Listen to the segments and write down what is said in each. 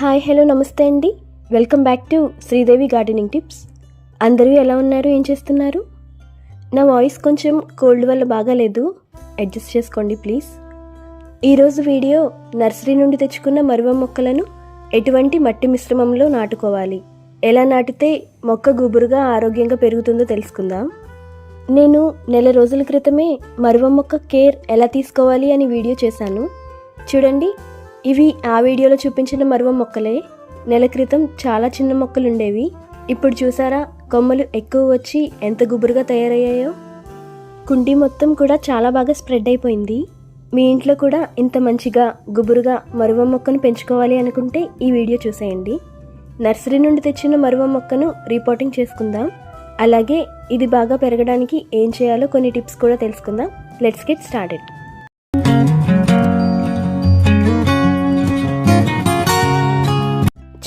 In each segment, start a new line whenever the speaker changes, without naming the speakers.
Hi hello నమస్తే అండి. Welcome back to Sridevi gardening tips. అందరూ ఎలా ఉన్నారు? ఏం చేస్తున్నారు? నా వాయిస్ కొంచెం కోల్డ్ వల్ల బాగాలేదు అడ్జస్ట్ చేసుకోండి ప్లీజ్. ఈరోజు వీడియో నర్సరీ నుండి తెచ్చుకున్న మరువ మొక్కలను ఎటువంటి మట్టి మిశ్రమంలో నాటుకోవాలి? ఎలా నాటితే మొక్క గుబురుగా ఆరోగ్యంగా పెరుగుతుందో తెలుసుకుందాం. నేను నెల రోజుల క్రితమే మరువ మొక్క కేర్ ఎలా తీసుకోవాలి అని వీడియో చేశాను. చూడండి ఇవి ఆ వీడియోలో చూపించిన మరువ మొక్కలే. నెల క్రితం చాలా చిన్న మొక్కలు ఉండేవి ఇప్పుడు చూసారా కొమ్మలు ఎక్కువ వచ్చి ఎంత గుబురుగా తయారయ్యాయో. కుండీ మొత్తం కూడా చాలా బాగా స్ప్రెడ్ అయిపోయింది. మీ ఇంట్లో కూడా ఇంత మంచిగా గుబురుగా మరువ మొక్కను పెంచుకోవాలి అనుకుంటే ఈ వీడియో చూసేయండి. నర్సరీ నుండి తెచ్చిన మరువ మొక్కను రిపోర్టింగ్ చేసుకుందాం. అలాగే ఇది బాగా పెరగడానికి ఏం చేయాలో కొన్ని టిప్స్ కూడా తెలుసుకుందాం. Let's get started.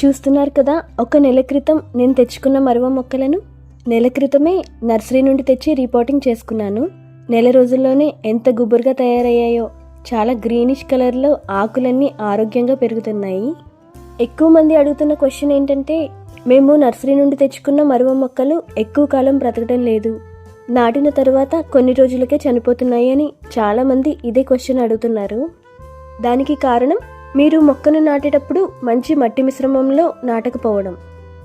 చూస్తున్నారు కదా ఒక నెల క్రితం నేను తెచ్చుకున్న మరువ మొక్కలను నెల క్రితమే నర్సరీ నుండి తెచ్చి రిపోర్టింగ్ చేసుకున్నాను. నెల రోజుల్లోనే ఎంత గుబురుగా తయారయ్యాయో చాలా గ్రీనిష్ కలర్లో ఆకులన్నీ ఆరోగ్యంగా పెరుగుతున్నాయి. ఎక్కువ మంది అడుగుతున్న క్వశ్చన్ ఏంటంటే మేము నర్సరీ నుండి తెచ్చుకున్న మరువ మొక్కలు ఎక్కువ కాలం బ్రతకడం లేదు. నాటిన తర్వాత కొన్ని రోజులకే చనిపోతున్నాయి అని చాలామంది ఇదే క్వశ్చన్ అడుగుతున్నారు. దానికి కారణం? మీరు మొక్కను నాటేటప్పుడు మంచి మట్టి మిశ్రమంలో నాటకపోవడం.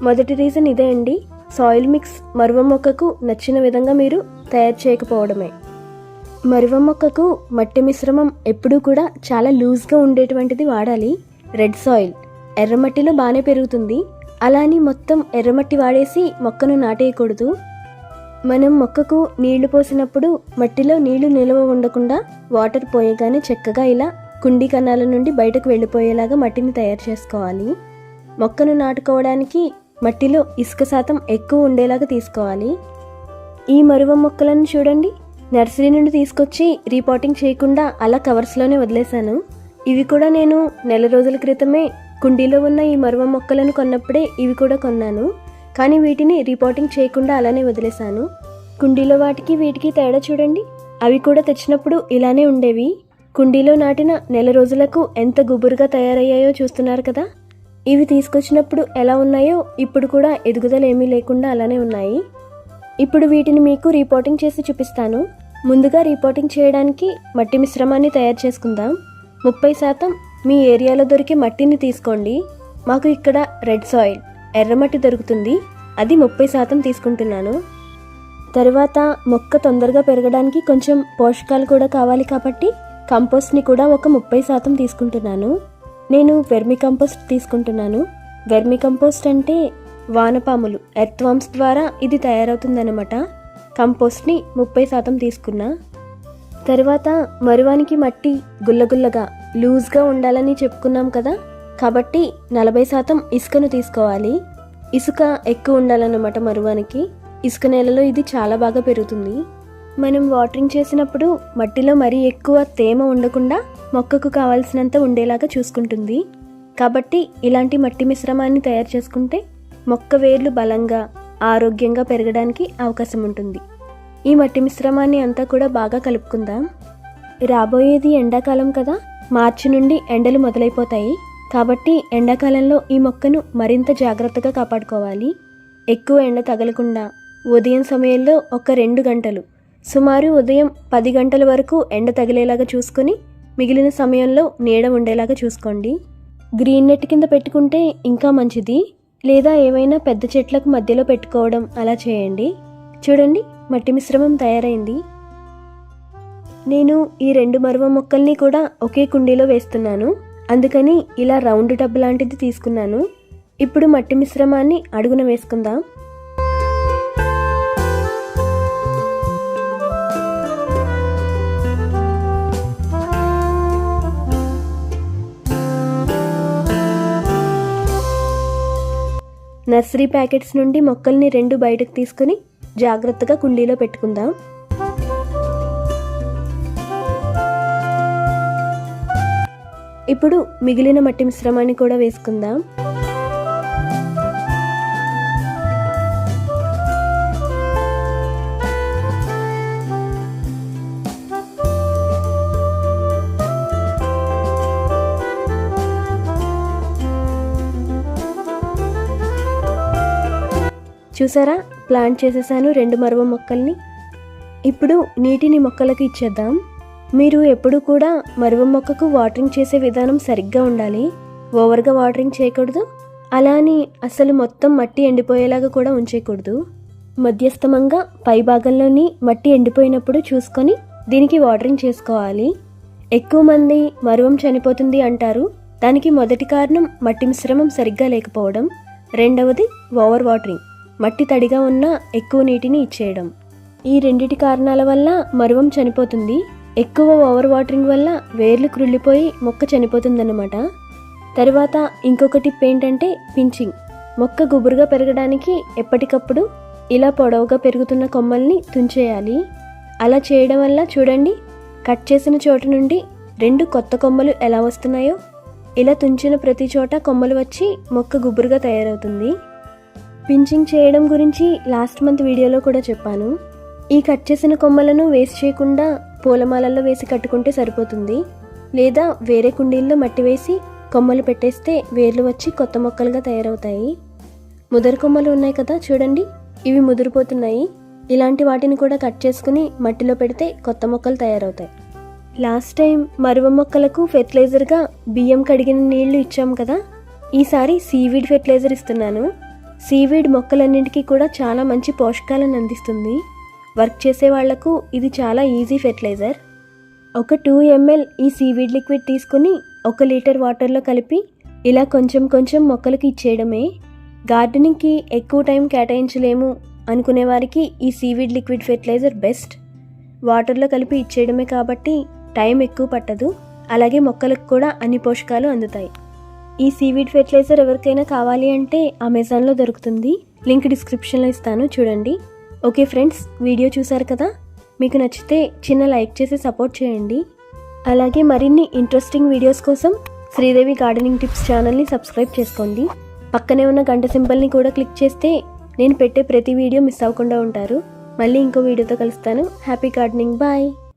మొదటి రీజన్ ఇదే అండి. సాయిల్ మిక్స్ మరువ మొక్కకు నచ్చిన విధంగా మీరు తయారు చేయకపోవడమే. మరువ మొక్కకు మట్టి మిశ్రమం ఎప్పుడూ కూడా చాలా లూజ్గా ఉండేటువంటిది వాడాలి. రెడ్ సాయిల్ ఎర్రమట్టిలో బాగానే పెరుగుతుంది. అలా అని మొత్తం ఎర్రమట్టి వాడేసి మొక్కను నాటేయకూడదు. మనం మొక్కకు నీళ్ళు పోసినప్పుడు మట్టిలో నీళ్ళు నిల్వ ఉండకుండా వాటర్ పోయగానే చక్కగా ఇలా కుండీ కణాల నుండి బయటకు వెళ్ళిపోయేలాగా మట్టిని తయారు చేసుకోవాలి. మొక్కను నాటుకోవడానికి మట్టిలో ఇసుక శాతం ఎక్కువ ఉండేలాగా తీసుకోవాలి. ఈ మరువ మొక్కలను చూడండి. నర్సరీ నుండి తీసుకొచ్చి రీపాటింగ్ చేయకుండా అలా కవర్స్లోనే వదిలేశాను. ఇవి కూడా నేను నెల రోజుల క్రితమే కుండీలో ఉన్న ఈ మరువ మొక్కలను కొన్నప్పుడే ఇవి కూడా కొన్నాను. కానీ వీటిని రిపోర్టింగ్ చేయకుండా అలానే వదిలేశాను. కుండీలో వాటికి వీటికి తేడా చూడండి. అవి కూడా తెచ్చినప్పుడు ఇలానే ఉండేవి. కుండీలో నాటిన నెల రోజులకు ఎంత గుబురుగా తయారయ్యాయో చూస్తున్నారు కదా? ఇవి తీసుకొచ్చినప్పుడు ఎలా ఉన్నాయో ఇప్పుడు కూడా ఎదుగుదల ఏమీ లేకుండా అలానే ఉన్నాయి. ఇప్పుడు వీటిని మీకు రిపోర్టింగ్ చేసి చూపిస్తాను. ముందుగా రిపోర్టింగ్ చేయడానికి మట్టి మిశ్రమాన్ని తయారు చేసుకుందాం. ముప్పై శాతం మీ ఏరియాలో దొరికే మట్టిని తీసుకోండి. మాకు ఇక్కడ రెడ్ సాయిల్ ఎర్రమట్టి దొరుకుతుంది. అది ముప్పై శాతం తీసుకుంటున్నాను. తర్వాత మొక్క తొందరగా పెరగడానికి కొంచెం పోషకాలు కూడా కావాలి కాబట్టి కంపోస్ట్ని కూడా ఒక ముప్పై శాతం తీసుకుంటున్నాను. నేను వెర్మి కంపోస్ట్ తీసుకుంటున్నాను. వెర్మి కంపోస్ట్ అంటే వానపాములు ఎర్త్వామ్స్ ద్వారా ఇది తయారవుతుందన్నమాట. కంపోస్ట్ని ముప్పై శాతం తీసుకున్నా. తర్వాత మరువానికి మట్టి గుల్లగుల్లగా లూజ్గా ఉండాలని చెప్పుకున్నాం కదా. కాబట్టి నలభై శాతం ఇసుకను తీసుకోవాలి. ఇసుక ఎక్కువ ఉండాలన్నమాట మరువానికి. ఇసుక నేలలో ఇది చాలా బాగా పెరుగుతుంది. మనం వాటరింగ్ చేసినప్పుడు మట్టిలో మరీ ఎక్కువ తేమ ఉండకుండా మొక్కకు కావాల్సినంత ఉండేలాగా చూసుకుంటుంది. కాబట్టి ఇలాంటి మట్టి మిశ్రమాన్ని తయారు చేసుకుంటే మొక్క వేర్లు బలంగా ఆరోగ్యంగా పెరగడానికి అవకాశం ఉంటుంది. ఈ మట్టి మిశ్రమాన్ని అంతా కూడా బాగా కలుపుకుందాం. రాబోయేది ఎండాకాలం కదా. మార్చి నుండి ఎండలు మొదలైపోతాయి. కాబట్టి ఎండాకాలంలో ఈ మొక్కను మరింత జాగ్రత్తగా కాపాడుకోవాలి. ఎక్కువ ఎండ తగలకుండా ఉదయం సమయంలో ఒక రెండు గంటలు సుమారు ఉదయం పది గంటల వరకు ఎండ తగిలేలాగా చూసుకొని మిగిలిన సమయంలో నీడ ఉండేలాగా చూసుకోండి. గ్రీన్ నెట్ కింద పెట్టుకుంటే ఇంకా మంచిది. లేదా ఏవైనా పెద్ద చెట్లకు మధ్యలో పెట్టుకోవడం అలా చేయండి. చూడండి మట్టి మిశ్రమం తయారైంది. నేను ఈ రెండు మరువ మొక్కల్ని కూడా ఒకే కుండీలో వేస్తున్నాను. అందుకని ఇలా రౌండ్ టబ్ లాంటిది తీసుకున్నాను. ఇప్పుడు మట్టి మిశ్రమాన్ని అడుగున వేసుకుందాం. నర్సరీ ప్యాకెట్స్ నుండి మొక్కల్ని రెండు బయటకు తీసుకుని జాగ్రత్తగా కుండీలో పెట్టుకుందాం. ఇప్పుడు మిగిలిన మట్టి మిశ్రమాన్ని కూడా వేసుకుందాం. చూసారా? ప్లాంట్ చేసేసాను రెండు మరువ మొక్కల్ని. ఇప్పుడు నీటిని మొక్కలకు ఇచ్చేద్దాం. మీరు ఎప్పుడు కూడా మరువ మొక్కకు వాటరింగ్ చేసే విధానం సరిగ్గా ఉండాలి. ఓవర్గా వాటరింగ్ చేయకూడదు. అలా అని అసలు మొత్తం మట్టి ఎండిపోయేలాగా కూడా ఉంచేయకూడదు. మధ్యస్థమంగా పై భాగంలోని మట్టి ఎండిపోయినప్పుడు చూసుకొని దీనికి వాటరింగ్ చేసుకోవాలి. ఎక్కువ మంది మరువం చనిపోతుంది అంటారు. దానికి మొదటి కారణం మట్టి మిశ్రమం సరిగ్గా లేకపోవడం. రెండవది ఓవర్ వాటరింగ్. మట్టి తడిగా ఉన్న ఎక్కువ నీటిని ఇచ్చేయడం. ఈ రెండిటి కారణాల వల్ల మరువం చనిపోతుంది. ఎక్కువ ఓవర్ వాటరింగ్ వల్ల వేర్లు క్రుళ్ళిపోయి మొక్క చనిపోతుందన్నమాట. తర్వాత ఇంకొక టిప్ ఏంటంటే పించింగ్. మొక్క గుబురుగా పెరగడానికి ఎప్పటికప్పుడు ఇలా పొడవుగా పెరుగుతున్న కొమ్మల్ని తుంచేయాలి. అలా చేయడం వల్ల చూడండి కట్ చేసిన చోట నుండి రెండు కొత్త కొమ్మలు ఎలా వస్తున్నాయో. ఇలా తుంచిన ప్రతి చోట కొమ్మలు వచ్చి మొక్క గుబురుగా తయారవుతుంది. పించింగ్ చేయడం గురించి లాస్ట్ మంత్ వీడియోలో కూడా చెప్పాను. ఈ కట్ చేసిన కొమ్మలను వేస్ట్ చేయకుండా పూలమాలల్లో వేసి కట్టుకుంటే సరిపోతుంది. లేదా వేరే కుండీల్లో మట్టి వేసి కొమ్మలు పెట్టేస్తే వేర్లు వచ్చి కొత్త మొక్కలుగా తయారవుతాయి. ముదరు కొమ్మలు ఉన్నాయి కదా చూడండి. ఇవి ముదిరిపోతున్నాయి. ఇలాంటి వాటిని కూడా కట్ చేసుకుని మట్టిలో పెడితే కొత్త మొక్కలు తయారవుతాయి. లాస్ట్ టైం మరువ మొక్కలకు ఫెర్టిలైజర్గా బియ్యం కడిగిన నీళ్ళు ఇచ్చాం కదా. ఈసారి సీవీడ్ ఫెర్టిలైజర్ ఇస్తున్నాను. సీవీడ్ మొక్కలన్నింటికీ కూడా చాలా మంచి పోషకాలను అందిస్తుంది. వర్క్ చేసే వాళ్ళకు ఇది చాలా ఈజీ ఫెర్టిలైజర్. ఒక టూ ఎంఎల్ ఈ సీవీడ్ లిక్విడ్ తీసుకుని ఒక లీటర్ వాటర్లో కలిపి ఇలా కొంచెం కొంచెం మొక్కలకి ఇచ్చేయడమే. గార్డెనింగ్కి ఎక్కువ టైం కేటాయించలేము అనుకునే వారికి ఈ సీవీడ్ లిక్విడ్ ఫెర్టిలైజర్ బెస్ట్. వాటర్లో కలిపి ఇచ్చేయడమే కాబట్టి టైం ఎక్కువ పట్టదు. అలాగే మొక్కలకు కూడా అన్ని పోషకాలు అందుతాయి. ఈ సీవీడ్ ఫెర్టిలైజర్ ఎవరికైనా కావాలి అంటే అమెజాన్లో దొరుకుతుంది. లింక్ డిస్క్రిప్షన్లో ఇస్తాను చూడండి. ఓకే ఫ్రెండ్స్ వీడియో చూసారు కదా? మీకు నచ్చితే చిన్న లైక్ చేసి సపోర్ట్ చేయండి. అలాగే మరిన్ని ఇంట్రెస్టింగ్ వీడియోస్ కోసం శ్రీదేవి గార్డెనింగ్ టిప్స్ ఛానల్ని సబ్స్క్రైబ్ చేసుకోండి. పక్కనే ఉన్న గంట సింబల్ని కూడా క్లిక్ చేస్తే నేను పెట్టే ప్రతి వీడియో మిస్ అవ్వకుండా ఉంటారు. మళ్ళీ ఇంకో వీడియోతో కలుస్తాను. Happy gardening. బాయ్.